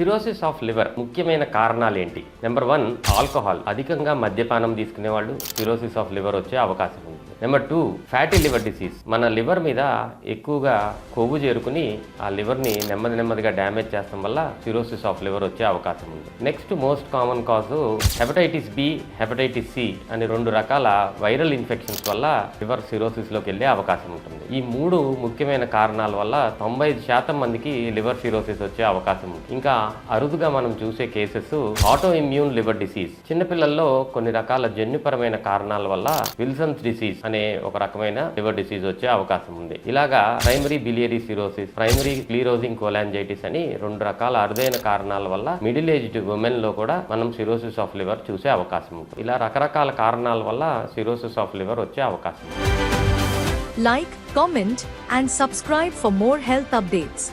Cirrhosis of liver ముఖ్యమైన కారణాలు ఏంటి నెంబర్ వన్ ఆల్కహాల్. అధికంగా మద్యపానం తీసుకునే వాళ్ళు సిరోసిస్ ఆఫ్ లివర్ వచ్చే అవకాశం ఉంది. Number two fatty liver disease మన లివర్ మీద ఎక్కువగా కొవ్వు చేరుకుని ఆ లివర్ని నెమ్మది నెమ్మదిగా డ్యామేజ్ చేస్తాం వల్ల సిరోసిస్ ఆఫ్ లివర్ వచ్చే అవకాశం ఉంది. Next most common cause hepatitis B hepatitis C అనే రెండు రకాల వైరల్ ఇన్ఫెక్షన్స్ వల్ల లివర్ సిరోసిస్లోకి వెళ్ళే అవకాశం ఉంటుంది. ఈ మూడు ముఖ్యమైన కారణాల వల్ల తొంభై ఐదు శాతం మందికి లివర్ సిరోసిస్ వచ్చే అవకాశం ఉంది. ఇంకా అరుదుగా మనం చూసే cases autoimmune liver disease చిన్నపిల్లల్లో కొన్ని రకాల జన్యుపరమైన కారణాల వల్ల విల్సన్స్ డిసీజ్ అనే ఒక రకమైన లివర్ డిసీజ్ వచ్చే అవకాశం ఉంది. ఇలాగా primary biliary cirrhosis primary sclerosing cholangitis అని రెండు రకాల అరుదైన కారణాల వల్ల మిడిల్ ఏజ్డ్ ఉమెన్లో కూడా మనం సిరోసిస్ ఆఫ్ లివర్ చూసే అవకాశం ఉంటుంది ఇలా రకరకాల కారణాల వల్ల సిరోసిస్ ఆఫ్ లివర్ వచ్చే అవకాశం ఉంది. Comment and subscribe for more health updates.